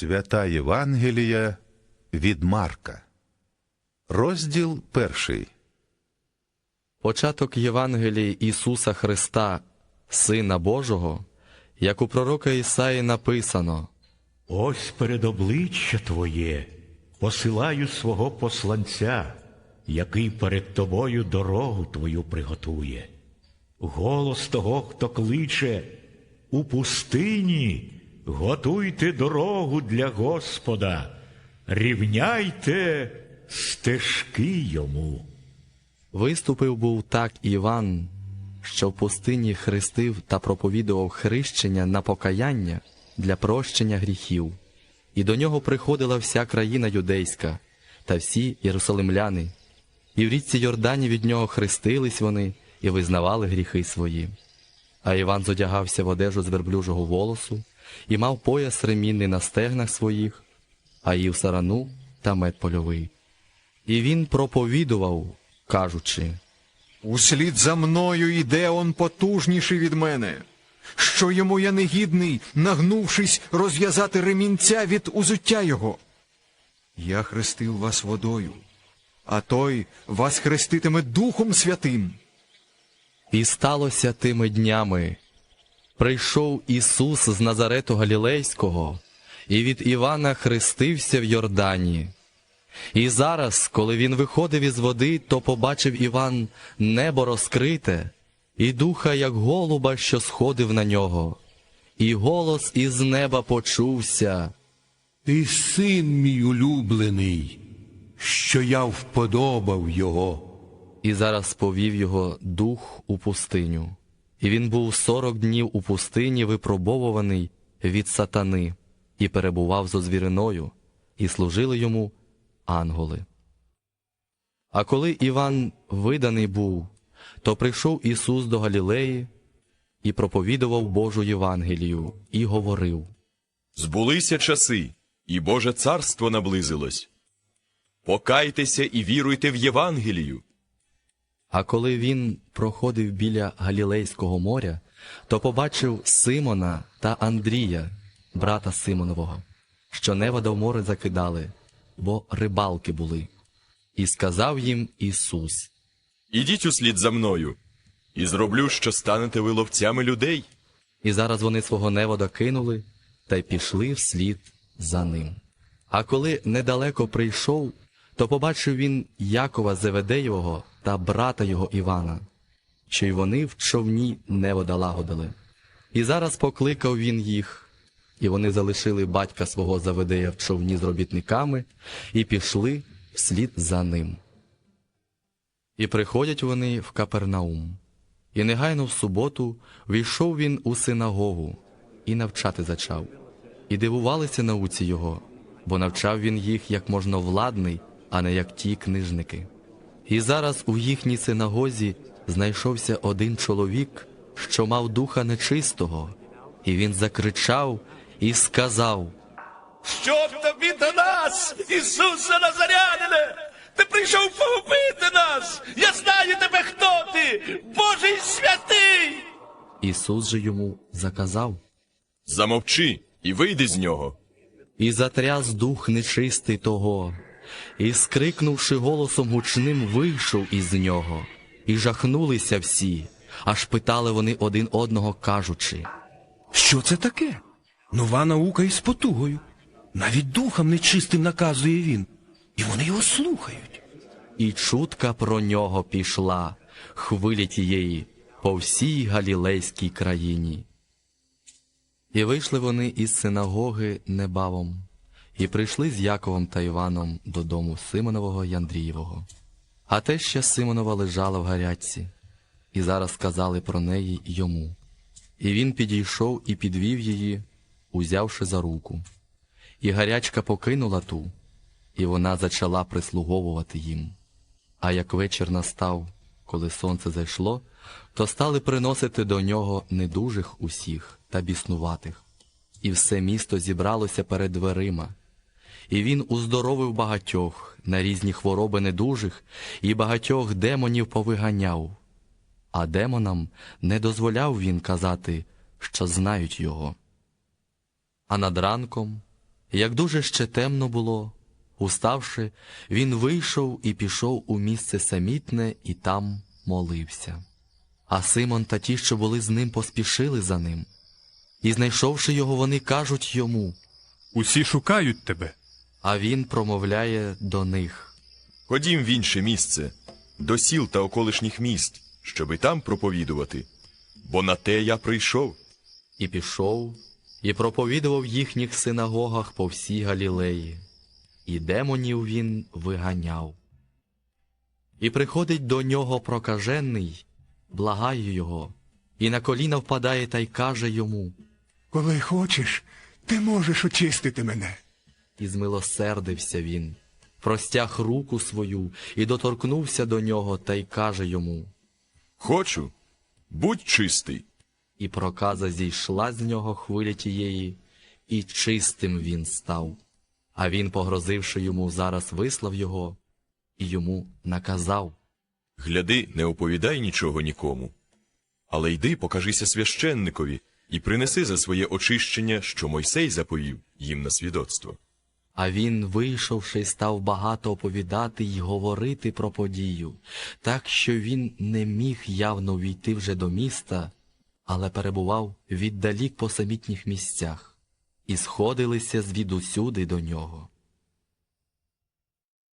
Свята Євангелія від Марка. Розділ перший. Початок Євангелії Ісуса Христа, Сина Божого, як у пророка Ісаї написано, Ось перед обличчя Твоє посилаю свого посланця, який перед тобою дорогу Твою приготує. Голос того, хто кличе у пустині, готуйте дорогу для Господа, рівняйте стежки йому. виступив був так Іван, що в пустині хрестив та проповідував хрещення на покаяння для прощення гріхів. І до нього приходила вся країна юдейська та всі єрусалимляни. І в річці Йордані від нього хрестились вони і визнавали гріхи свої. А Іван зодягався в одежу з верблюжого волосу і мав пояс ремінний на стегнах своїх, а їв сарану та мед польовий. І він проповідував, кажучи, Услід за мною йде он потужніший від мене, що йому я негідний, нагнувшись, розв'язати ремінця від узуття його. Я хрестив вас водою, а той вас хреститиме Духом Святим. І сталося тими днями. Прийшов Ісус з Назарету Галілейського, і від Івана хрестився в Йордані. І зараз, коли він виходив із води, то побачив Іван небо розкрите, і духа, як голуба, що сходив на нього. І голос із неба почувся. Ти син мій улюблений, що я вподобав його. І зараз повів його дух у пустиню. І він був сорок днів у пустині, випробовуваний від сатани, і перебував зо звіриною, і служили йому ангели. А коли Іван виданий був, то прийшов Ісус до Галілеї і проповідував Божу Євангелію, і говорив. Збулися часи, і Боже царство наблизилось. Покайтеся і віруйте в Євангелію. А коли він проходив біля Галілейського моря, то побачив Симона та Андрія, брата Симонового, що невода в море закидали, бо рибалки були. І сказав їм Ісус, Ідіть услід за мною, і зроблю, що станете ви ловцями людей. і зараз вони свого невода кинули та й пішли вслід за ним. А коли недалеко прийшов, то побачив він Якова Зеведеєвого та брата його Івана, що й вони в човні невода лагодили. І зараз покликав він їх, і вони залишили батька свого Заведея в човні з робітниками і пішли вслід за ним. І приходять вони в Капернаум. І негайно в суботу війшов він у синагогу і навчати зачав. І дивувалися науці його, бо навчав він їх як можна владний, а не як ті книжники. І зараз у їхній синагозі знайшовся один чоловік, що мав духа нечистого, і він закричав і сказав: Що тобі до нас, Ісусе Назарянине? Ти прийшов погубити нас! Я знаю тебе, хто ти! Божий святий! Ісус же йому заказав. Замовчи і вийди з нього. І затряс дух нечистий того, і, скрикнувши голосом гучним, вийшов із нього, і жахнулися всі, аж питали вони один одного, кажучи. Що це таке? Нова наука із потугою. Навіть духам нечистим наказує він, і вони його слухають. І чутка про нього пішла, хвилі тієї, по всій Галілейській країні. І вийшли вони із синагоги небавом, і прийшли з Яковом та Іваном додому Симонового й Андрієвого. А те ще Симонова лежала в гарячці, і зараз сказали про неї йому. І він підійшов і підвів її, узявши за руку. І гарячка покинула ту, і вона зачала прислуговувати їм. А як вечір настав, коли сонце зайшло, то стали приносити до нього недужих усіх та біснуватих. І все місто зібралося перед дверима. І він уздоровив багатьох на різні хвороби недужих, і багатьох демонів повиганяв. А демонам не дозволяв він казати, що знають його. А над ранком Як дуже ще темно було, уставши, він вийшов і пішов у місце самітне і там молився. А Симон та ті, що були з ним, поспішили за ним. І, знайшовши його, вони кажуть йому, Усі шукають тебе. А він промовляє до них. Ходім в інше місце, до сіл та околишніх міст, щоби там проповідувати. Бо на те я прийшов. І пішов, і проповідував в їхніх синагогах по всій Галілеї, і демонів він виганяв. І приходить до нього прокажений, благає його, і на коліна впадає та й каже йому, Коли хочеш, ти можеш очистити мене. І змилосердився він, простяг руку свою і доторкнувся до нього та й каже йому, Хочу, будь чистий. і проказа зійшла з нього хвиля тієї, і чистим він став. А він, погрозивши йому, зараз вислав його, і йому наказав. Гляди, не оповідай нічого нікому. Але йди, покажися священникові і принеси за своє очищення, що Мойсей заповів їм на свідоцтво. А він, вийшовши, став багато оповідати й говорити про подію, так що він не міг явно війти вже до міста, але перебував віддалік по самітніх місцях, і сходилися звідусюди до нього.